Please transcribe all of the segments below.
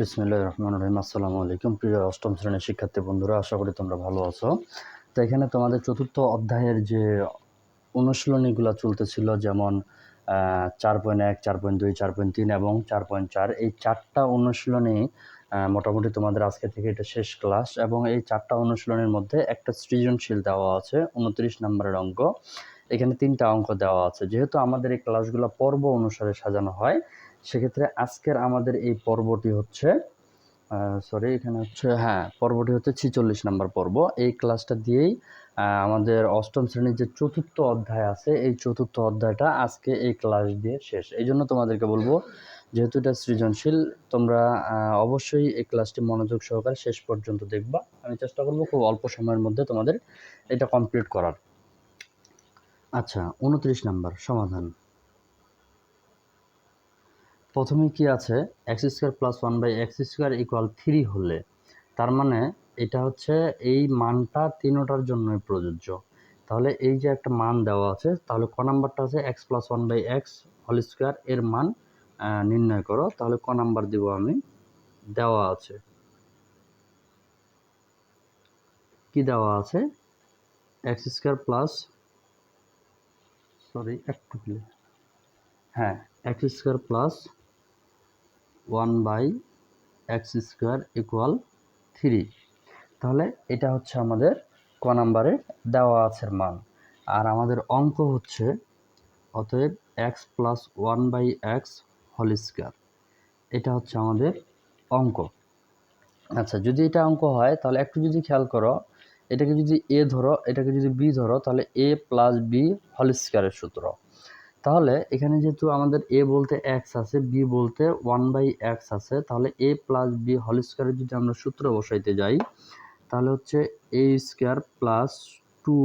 বিসমিল্লাহ রহমান রহিম। আসসালামু আলাইকুম। প্রিয় অষ্টম শ্রেণির শিক্ষার্থী বন্ধুরা, আশা করি তোমরা ভালো আছো। তো এখানে তোমাদের চতুর্থ অধ্যায়ের যে অনুশীলনীগুলো চলতেছিল, যেমন চার পয়েন্ট এক, চার পয়েন্ট দুই, চার পয়েন্ট তিন এবং চার পয়েন্ট চার, এই চারটা অনুশীলনী মোটামুটি তোমাদের আজকে থেকে এটা শেষ ক্লাস এবং এই চারটা অনুশীলনের মধ্যে একটা সৃজনশীল দেওয়া আছে, উনত্রিশ নম্বরের অঙ্ক। এখানে তিনটা অঙ্ক দেওয়া আছে। যেহেতু আমাদের এই ক্লাসগুলো পর্ব অনুসারে সাজানো হয় সেক্ষেত্রে আজকের আমাদের এই পর্বটি হচ্ছে সরি এখানে হচ্ছে হ্যাঁ পর্বটি হচ্ছে ছিচল্লিশ নম্বর পর্ব। এই ক্লাসটা দিয়েই আমাদের অষ্টম শ্রেণির যে চতুর্থ অধ্যায় আছে, এই চতুর্থ অধ্যায়টা আজকে এই ক্লাস দিয়ে শেষ। এই জন্য তোমাদেরকে বলব, যেহেতু এটা সৃজনশীল, তোমরা অবশ্যই এই ক্লাসটি মনোযোগ সহকারে শেষ পর্যন্ত দেখবা। আমি চেষ্টা করব খুব অল্প সময়ের মধ্যে তোমাদের এটা কমপ্লিট করার। আচ্ছা উনত্রিশ নাম্বার, সমাধান। প্রথমে কি আছে? X square plus one by x square equal three হলে, তার মানে এটা হচ্ছে এই মানটা তিনোটার জন্যই প্রযোজ্য। তাহলে এই যে একটা মান দেওয়া আছে, তাহলে ক নাম্বারটা আছে? X plus one by x whole square এর মান নির্ণয় করো। তাহলে ক নাম্বার দিব আমি? দেওয়া আছে। কি দেওয়া আছে? এক্স স্কোয়ার প্লাস সরি একটু হ্যাঁ x square plus one by x square equal three. তাহলে এটা হচ্ছে আমাদের ক নাম্বারে দেওয়া আছে মান। আর আমাদের অঙ্ক হচ্ছে অতএব x plus one by x whole square. এটা হচ্ছে আমাদের অঙ্ক। আচ্ছা যদি এটা অঙ্ক হয়, তাহলে একটু যদি খেয়াল করো, এটাকে যদি এ ধরো, এটাকে যদি বি ধরো, তাহলে এ প্লাস বি হোল স্কোয়ারের সূত্র। তাহলে এখানে যেহেতু আমাদের এ বলতে এক্স আছে বি বলতে ওয়ান বাই এক্স আছে, তাহলে এ প্লাস বি হোল স্কোয়ারের যদি আমরা সূত্র বসাইতে যাই, তাহলে হচ্ছে a square plus two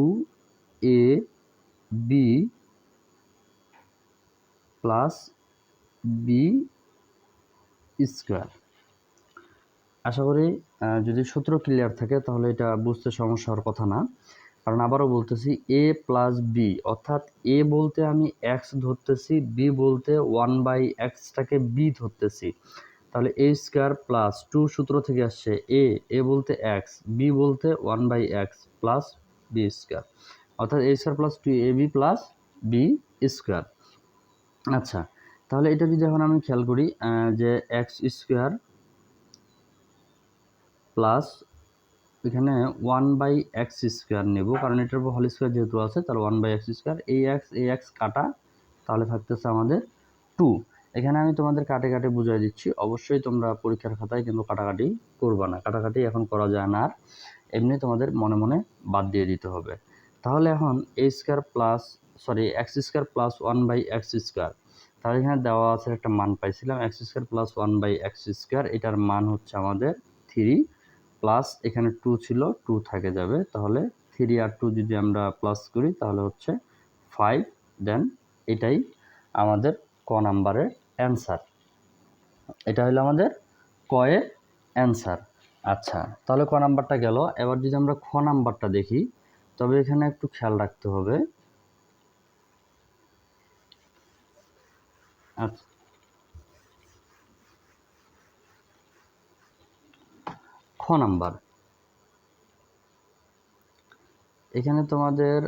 a b plus b square আশা করি যদি সূত্র ক্লিয়ার থাকে, তাহলে এটা বুঝতে সমস্যা হওয়ার কথা না। কারণ আবারও বলতেছি এ প্লাস বি অর্থাৎ এ বলতে আমি এক্স ধরতেছি বি বলতে ওয়ান বাই এক্সটাকে বি ধরতেছি। তাহলে এ স্কোয়ার প্লাস টু সূত্র থেকে আসছে এ এ বলতে এক্স বি বলতে one by x plus b square অর্থাৎ a square plus two a b plus b square আচ্ছা তাহলে এটা যদি এখন আমি খেয়াল করি যে এক্স স্কোয়ার প্লাস এখানে ওয়ান বাই এক্স স্কোয়ার নেব, কারণ এটার উপর হল স্কোয়ার যেহেতু আছে, তাহলে ওয়ান বাই এক্স স্কোয়ার এই এক্স এই এক্স কাটা, তাহলে থাকতেছে আমাদের টু এখানে আমি তোমাদের কাটে কাটে বুঝাই দিচ্ছি, অবশ্যই তোমরা পরীক্ষার খাতায় কিন্তু কাটাকাটি করবা না, কাটাকাটি এখন করা যায় না আর, এমনি তোমাদের মনে মনে বাদ দিয়ে দিতে হবে। তাহলে এখন a square plus sorry x square plus one by x square তাহলে এখানে দেওয়া আছে একটা মান পাইছিলাম x square plus one by x square এটার মান হচ্ছে আমাদের থ্রি প্লাস এখানে টু ছিল টু থাকে যাবে। তাহলে থ্রি আর টু যদি আমরা প্লাস করি, তাহলে হচ্ছে ফাইভ দেন এটাই আমাদের ক নাম্বারের অ্যান্সার এটা হলো আমাদের কয়ের অ্যান্সার আচ্ছা তাহলে ক নাম্বারটা গেল। এবার যদি আমরা খ নাম্বারটা দেখি, তবে এখানে একটু খেয়াল রাখতে হবে। আচ্ছা খ নাম্বার। এখানে তোমাদের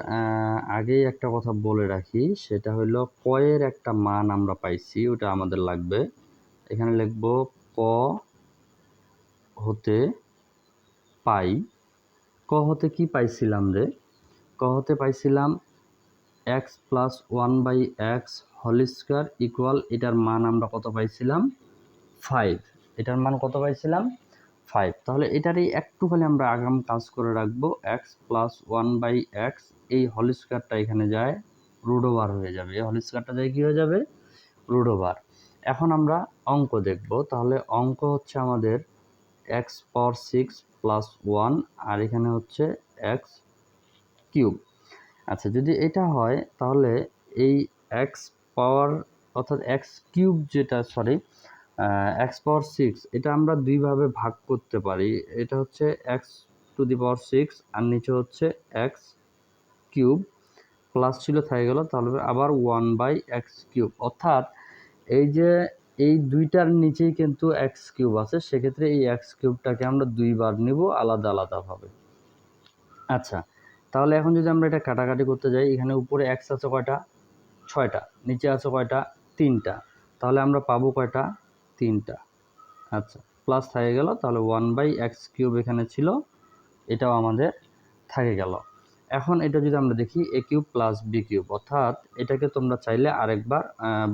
আগেই একটা কথা বলে রাখি, সেটা হলো কয়ের একটা মান আমরা পাইছি, ওটা আমাদের লাগবে। এখানে লিখব ক হতে পাই। ক হতে কি পাইছিলাম রে? ক হতে পাইছিলাম x plus one by x whole square equal এটার মান আমরা কত পাইছিলাম? ফাইভ এটার মান কত পাইছিলাম? ফাইভ তাহলে এটারই একটুখানি আমরা আগাম কাজ করে রাখব। X plus one by x এই হোল স্কোয়ারটা এখানে যায় রুট ওভার হয়ে যাবে। এই হোল স্কোয়ারটা যায় কী হয়ে যাবে? রুট ওভার এখন আমরা অঙ্ক দেখব। তাহলে অঙ্ক হচ্ছে আমাদের x power six plus one আর এখানে হচ্ছে এক্স কিউব আচ্ছা যদি এটা হয়, তাহলে এই এক্স পাওয়ার অর্থাৎ এক্স কিউব যেটা সরি এক্স পাওয়ার সিক্স এটা আমরা দুইভাবে ভাগ করতে পারি। এটা হচ্ছে x to the power six আর নিচে হচ্ছে এক্স কিউব প্লাস ছিল থেকে গেল, তাহলে আবার ওয়ান বাই এক্স কিউব অর্থাৎ এই যে এই দুইটার নিচেই কিন্তু এক্স কিউব আছে, সেক্ষেত্রে এই এক্স কিউবটাকে আমরা দুইবার নিব আলাদা আলাদাভাবে। আচ্ছা তাহলে এখন যদি আমরা এটা কাটাকাটি করতে যাই, এখানে উপরে এক্স আছে কয়টা? ছয়টা, নিচে আছে কয়টা? তিনটা। তাহলে আমরা পাবো কয়টা? তিনটা। আচ্ছা প্লাস থাকে গেল, তাহলে ওয়ান বাই এক্স কিউব এখানে ছিল, এটাও আমাদের থাকে গেল। এখন এটা যদি আমরা দেখি a cube plus b cube অর্থাৎ এটাকে তোমরা চাইলে আরেকবার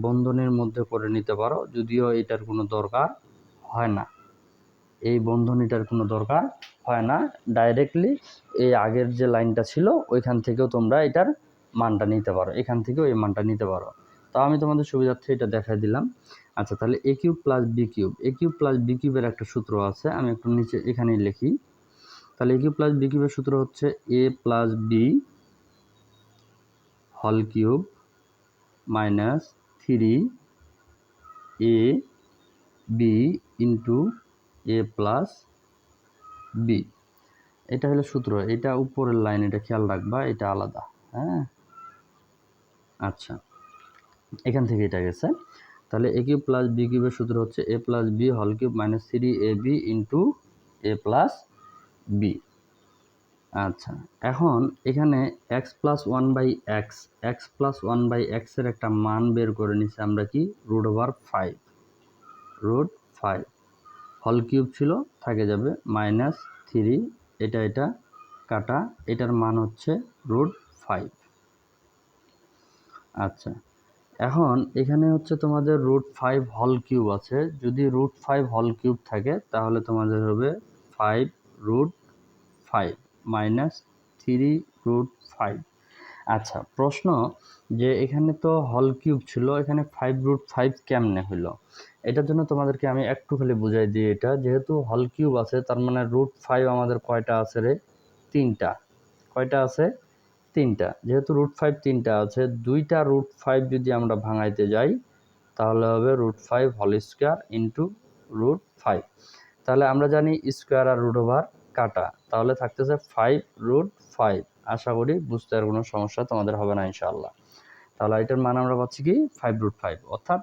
বন্ধনের মধ্যে করে নিতে পারো, যদিও এটার কোনো দরকার হয় না। এই বন্ধনীটার কোনো দরকার হয় না। ডাইরেক্টলি এই আগের যে লাইনটা ছিল, ওইখান থেকেও তোমরা এটার মানটা নিতে পারো, এখান থেকেও এই মানটা নিতে পারো। তো আমি তোমাদের সুবিধার্থে এটা দেখাই দিলাম। আচ্ছা তাহলে a cube plus b cube. A cube plus b কিউবের একটা সূত্র আছে, আমি একটু নিচে এখানেই লিখি। তাহলে এ কিউব প্লাস বি কিউবের সূত্র হচ্ছে এ প্লাস বি হল cube minus three a b into a plus b এটা হলো সূত্র, এটা উপরের লাইন এটা খেয়াল রাখবা, এটা আলাদা হ্যাঁ? আচ্ছা এখান থেকে এটা গেছে। তাহলে এ কিউব প্লাস বি কিউবের সূত্র হচ্ছে এ প্লাস বি হল cube minus three a b into a plus b আচ্ছা এখন এখানে x plus one by x x plus one by এক্সের একটা মান বের করে নিচ্ছি আমরা কি? Root over five root five হল কিউব ছিল, থাকে যাবে মাইনাস থ্রি এটা এটা কাটা, এটার মান হচ্ছে রুট ফাইভ আচ্ছা এখন এখানে হচ্ছে তোমাদের রুট ফাইভ হল কিউব আছে। যদি রুট ফাইভ হল কিউব থাকে, তাহলে তোমাদের হবে five root five minus three root five আচ্ছা প্রশ্ন যে এখানে তো হল কিউব ছিল, এখানে ফাইভ রুট ফাইভ কেমনে হলো এটার জন্য তোমাদেরকে আমি একটু খালি বুঝাই দিই এটা। যেহেতু হল কিউব আছে, তার মানে রুট ফাইভ আমাদের কয়টা আছে রে? তিনটা। কয়টা আছে? তিনটা। যেহেতু রুট ফাইভ তিনটা আছে, দুইটা রুট ফাইভ যদি আমরা ভাঙাইতে যাই, তাহলে হবে রুট ফাইভ হল স্কোয়ার ইন্টু রুট ফাইভ তাহলে আমরা জানি স্কোয়ার আর রুট ওভার কাটা। তাহলে থাকতেছে ফাইভ রুট ফাইভ আশা করি বুঝতে আর কোনো সমস্যা তোমাদের হবে না ইনশাআল্লাহ। তাহলে এটার মান আমরা পাচ্ছি কি? ফাইভ রুট ফাইভ অর্থাৎ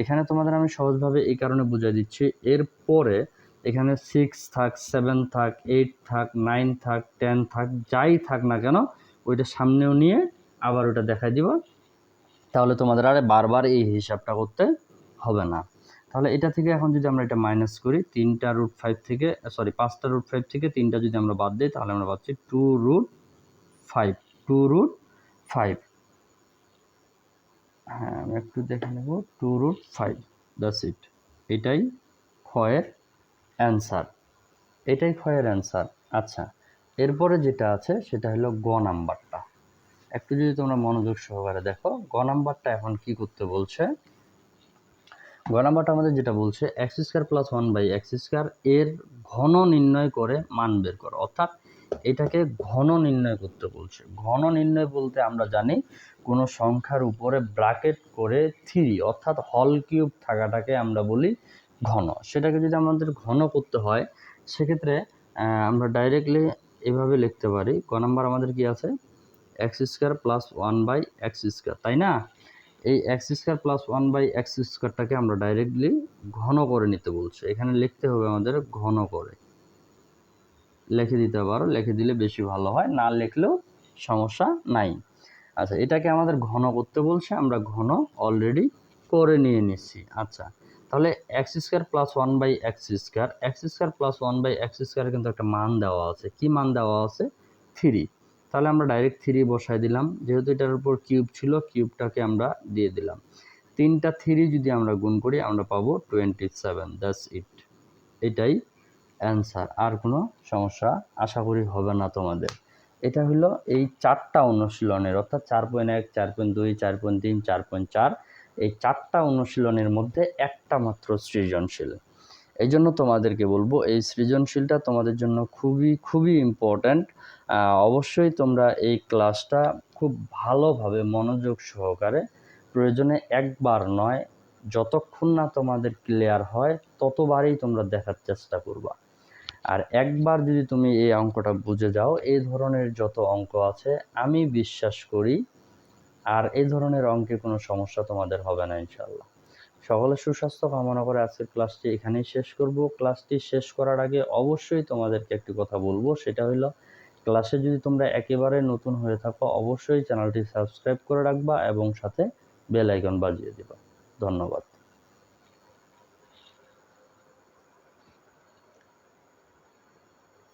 এখানে তোমাদের আমি সহজভাবে এই কারণে বুঝিয়ে দিচ্ছি এরপরে এখানে সিক্স থাক সেভেন থাক এইট থাক নাইন থাক টেন থাক, যাই থাক না কেন ওইটা সামনেও নিয়ে আবার ওটা দেখাই দিব। তাহলে তোমাদের আর বারবার এই হিসাবটা করতে হবে না। তাহলে এটা থেকে এখন যদি আমরা এটা মাইনাস করি, তিনটা রুট ফাইভ থেকে সরি পাঁচটা রুট ফাইভ থেকে তিনটা যদি আমরা বাদ দিই, তাহলে আমরা পাচ্ছি two root five two root five হ্যাঁ আমি একটু দেখে নেব two root five that's it এটাই ক্ষয়ের অ্যান্সার এটাই ক্ষয়ের অ্যান্সার আচ্ছা এরপরে যেটা আছে, সেটা হলো গ নাম্বারটা। একটু যদি তোমরা মনোযোগ সহকারে দেখো, গ নাম্বারটা এখন কি করতে বলছে? গ নাম্বারটা আমাদের যেটা বলছে, x square plus one by x square এর ঘন নির্ণয় করে মান বের করো। অর্থাৎ এটাকে ঘন নির্ণয় করতে বলছে। ঘন নির্ণয় বলতে আমরা জানি কোনো সংখ্যার উপরে ব্রাকেট করে থ্রি, অর্থাৎ হল কিউব থাকাটাকে আমরা বলি ঘন। সেটাকে যদি আমাদের ঘন করতে হয়, সেক্ষেত্রে আমরা ডাইরেক্টলি এভাবে লিখতে পারি। ক নাম্বার আমাদের কি আছে? X square plus one by x square তাই না? এই x square plus one by x স্কোয়ারটাকে আমরা ডাইরেক্টলি ঘন করে নিতে বলছে। এখানে লিখতে হবে আমাদের ঘন করে। লিখে দিতে পারো, লিখে দিলে বেশি ভালো হয়, না লিখলেও সমস্যা নাই। আচ্ছা এটাকে আমাদের ঘন করতে বলছে, আমরা ঘন অলরেডি করে নিয়ে নিচ্ছি। আচ্ছা তাহলে x square plus one by x square x square plus one by x square কিন্তু একটা মান দেওয়া আছে। কি মান দেওয়া আছে? থ্রি তাহলে আমরা ডাইরেক্ট থ্রি বসাই দিলাম। যেহেতু এটার উপর কিউব ছিল কিউবটাকে আমরা দিয়ে দিলাম। তিনটা থ্রি যদি আমরা গুণ করি, আমরা পাবো টোয়েন্টি সেভেন দ্যাটস ইট এটাই অ্যান্সার আর কোনো সমস্যা আশা করি হবে না তোমাদের। এটা হলো এই চারটা অনুশীলনের, অর্থাৎ চার পয়েন্ট এক, চার পয়েন্ট দুই, চার পয়েন্ট তিন, চার পয়েন্ট চার। এই চারটা অনুশীলনের মধ্যে একটা মাত্র সৃজনশীল। এই জন্য তোমাদেরকে বলব, এই সৃজনশীলটা তোমাদের জন্য খুবই খুবই ইম্পর্ট্যান্ট অবশ্যই তোমরা এই ক্লাসটা খুব ভালোভাবে মনোযোগ সহকারে প্রয়োজনে একবার নয়, যতক্ষণ না তোমাদের ক্লিয়ার হয়, ততবারই তোমরা দেখার চেষ্টা করবা। আর একবার যদি তুমি এই অঙ্কটা বুঝে যাও, এই ধরনের যত অঙ্ক আছে, আমি বিশ্বাস করি আর এই ধরনের অঙ্কে কোনো সমস্যা তোমাদের হবে না ইনশাল্লাহ সকলের সুস্বাস্থ্য কামনা করে আজকের ক্লাসটি এখানেই শেষ করব। ক্লাসটি শেষ করার আগে অবশ্যই তোমাদেরকে একটি কথা বলব, সেটা হলো ক্লাসে যদি তোমরা একেবারে নতুন হয়ে থাকো, অবশ্যই চ্যানেলটি সাবস্ক্রাইব করে রাখবা এবং সাথে বেল আইকন বাজিয়ে দিবা। ধন্যবাদ।